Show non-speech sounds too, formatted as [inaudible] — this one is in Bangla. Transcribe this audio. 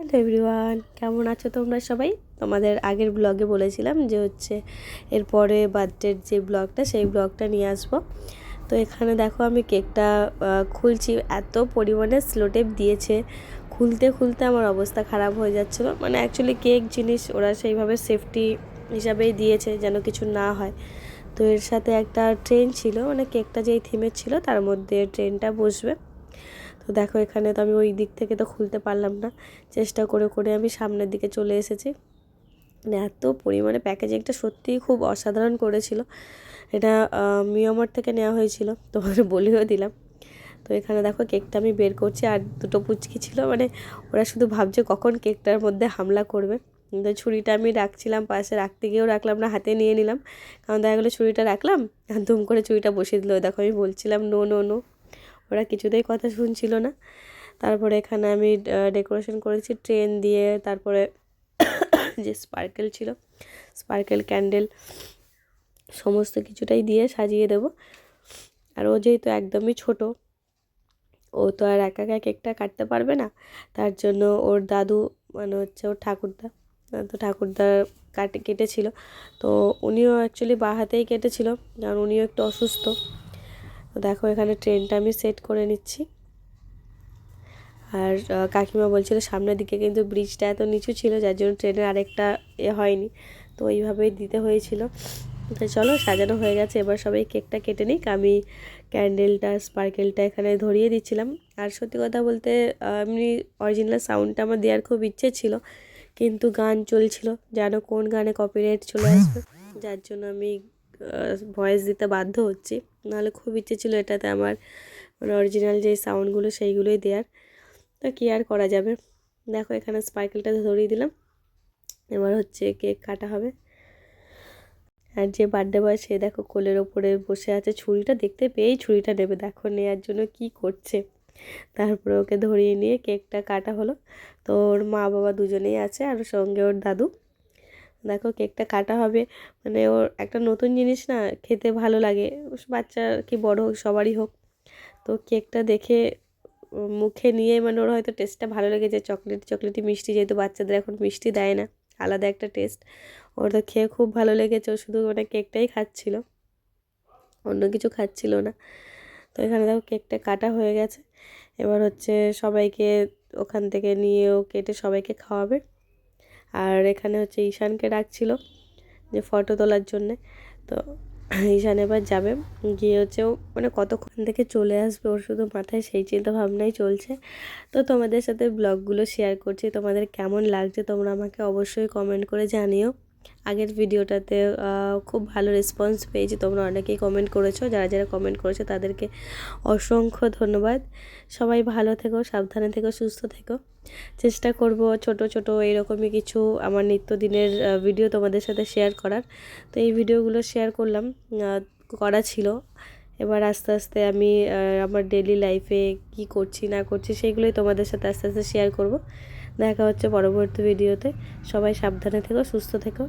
হ্যালো এভরিওয়ান, কেমন আছো তোমরা সবাই? তোমাদের আগের ব্লগে বলেছিলাম যে হচ্ছে এরপরে বার্থডের যে ব্লগটা সেই ব্লগটা নিয়ে আসব। তো এখানে দেখো আমি কেকটা খুলছি। এত পরিমাণে স্লোটেপ দিয়েছে। খুলতে খুলতে আমার অবস্থা খারাপ হয়ে যাচ্ছিল। মানে অ্যাকচুয়ালি কেক জিনিস ওরা সেইভাবে সেফটি হিসাবেই দিয়েছে যেন কিছু না হয়। তো এর সাথে একটা ট্রেন ছিল। মানে কেকটা যেই থিমের ছিল, তার মধ্যে ট্রেনটা বসবে। তো দেখো এখানে তো আমি ওই দিক থেকে তো খুলতে পারলাম না। চেষ্টা করে করে আমি সামনের দিকে চলে এসেছি। মানে এত পরিমাণে প্যাকেজিংটা সত্যিই খুব অসাধারণ করেছিল। এটা মিয়ামার থেকে নেওয়া হয়েছিল, তোমাদের বলেও দিলাম। তো এখানে দেখো কেকটা আমি বের করছি, আর দুটো পুচকি ছিল। মানে ওরা শুধু ভাবছে কখন কেকটার মধ্যে হামলা করবে। কিন্তু ছুরিটা আমি রাখছিলাম, পাশে রাখতে গিয়েও রাখলাম না, হাতে নিয়ে নিলাম। কারণ দেখা গেলো ছুরিটা রাখলাম, আর দুম করে ছুরিটা বসিয়ে দিল। দেখো আমি বলছিলাম নো নো নো ওরা কিছুতেই কথা শুনছিল না। তারপরে এখানে আমি ডেকোরেশন করেছি ট্রেন দিয়ে তারপরে [coughs] যে স্পার্কেল ছিল স্পার্কেল ক্যান্ডেল সমস্ত কিছুটাই দিয়ে সাজিয়ে দেব। আর ও যেহেতু একদমই ছোট, ও তো আর একা একা কেকটা কাটতে পারবে না। তার জন্য ওর দাদু মানে হচ্ছে ওর ঠাকুরদা তো ঠাকুরদা কাটে, কেটেছিল। তো উনিও অ্যাকচুয়ালি বাঁ হাতেই কেটেছিল, কারণ উনিও একটু অসুস্থ। তো দেখো এখানে ট্রেনটা আমি সেট করে নিচ্ছি। আর কাকিমা বলছিল সামনের দিকে কিন্তু ব্রিজটা এত নিচু ছিল, যার জন্য ট্রেনের আরেকটা এ হয়নি। তো ওইভাবেই দিতে হয়েছিল। তো চলো, সাজানো হয়ে গেছে। এবার সবাই কেকটা কেটে নিক। আমি ক্যান্ডেলটা, স্পার্কেলটা এখানে ধরিয়ে দিচ্ছিলাম। আর সত্যি কথা বলতে, এমনি অরিজিনাল সাউন্ডটা আমার দেওয়ার খুব ইচ্ছে ছিল, কিন্তু গান চলছিল। যেন কোন গানে কপিরাইট চলে আসবে? যার জন্য আমি ভয়েস দিতে বাধ্য হচ্ছি। নাহলে খুব ইচ্ছে ছিল এটাতে আমার মানে অরিজিনাল যে সাউন্ডগুলো সেইগুলোই দেওয়ার তো কী আর করা যাবে? দেখো এখানে স্পাইকেলটা ধরিয়ে দিলাম। এবার হচ্ছে কেক কাটা হবে। আর যে বার্থডে বয় সে দেখো কোলের ওপরে বসে আছে। ছুরিটা দেখতে পেয়েই ছুরিটা নেবে। দেখো নেওয়ার জন্য কি করছে। তারপরে ওকে ধরিয়ে নিয়ে কেকটা কাটা হলো। তো ওর মা বাবা দুজনেই আছে। আর সঙ্গে ওর দাদু। দেখো কেকটা কাটা হবে। মানে ওর একটা নতুন জিনিস না খেতে ভালো লাগে। বাচ্চা কি বড় হোক, সবারই হোক। তো কেকটা দেখে মুখে নিয়ে মানে ওর হয়তো টেস্টটা ভালো লেগেছে চকলেট চকলেটি মিষ্টি যেহেতু বাচ্চাদের এখন মিষ্টি দেয় না, আলাদা একটা টেস্ট ওর তো খেয়ে খুব ভালো লেগেছে। ও শুধু মানে কেকটাই খাচ্ছিল, অন্য কিছু খাচ্ছিল না। তো এখানে দেখো কেকটা কাটা হয়ে গেছে। এবার হচ্ছে সবাইকে ওখান থেকে নিয়েও কেটে সবাইকে খাওয়াবে। আর এখানে হচ্ছে ঈশানকে ডাকছিল যে ফটো তোলার জন্যে। তো ঈশান এবার যাবে। গিয়ে হচ্ছে ও মানে কতক্ষণ থেকে চলে আসবে ওর শুধু মাথায় সেই চিন্তা ভাবনাই চলছে। তো তোমাদের সাথে ব্লগগুলো শেয়ার করছি। তোমাদের কেমন লাগছে তোমরা আমাকে অবশ্যই কমেন্ট করে জানিও। আগের ভিডিওটাতে খুব ভালো রেসপন্স পেয়েছি। তোমরা অনেকেই কমেন্ট করেছ। যারা যারা কমেন্ট করেছ, তাদেরকে অসংখ্য ধন্যবাদ। সবাই ভালো থেকো, সাবধানে থেকো, সুস্থ থেকো। চেষ্টা করব ছোট ছোট এরকমই কিছু আমার নিত্যদিনের ভিডিও তোমাদের সাথে শেয়ার করার। তো এই ভিডিওগুলো শেয়ার করলাম করা ছিল। এবার আস্তে আস্তে আমি আমার ডেলি লাইফে কি করছি, না করছি, সেগুলোই তোমাদের সাথে আস্তে আস্তে শেয়ার করব। দেখা হচ্ছে পরবর্তী ভিডিওতে। সবাই সাবধানে থেকো সুস্থ থেকো।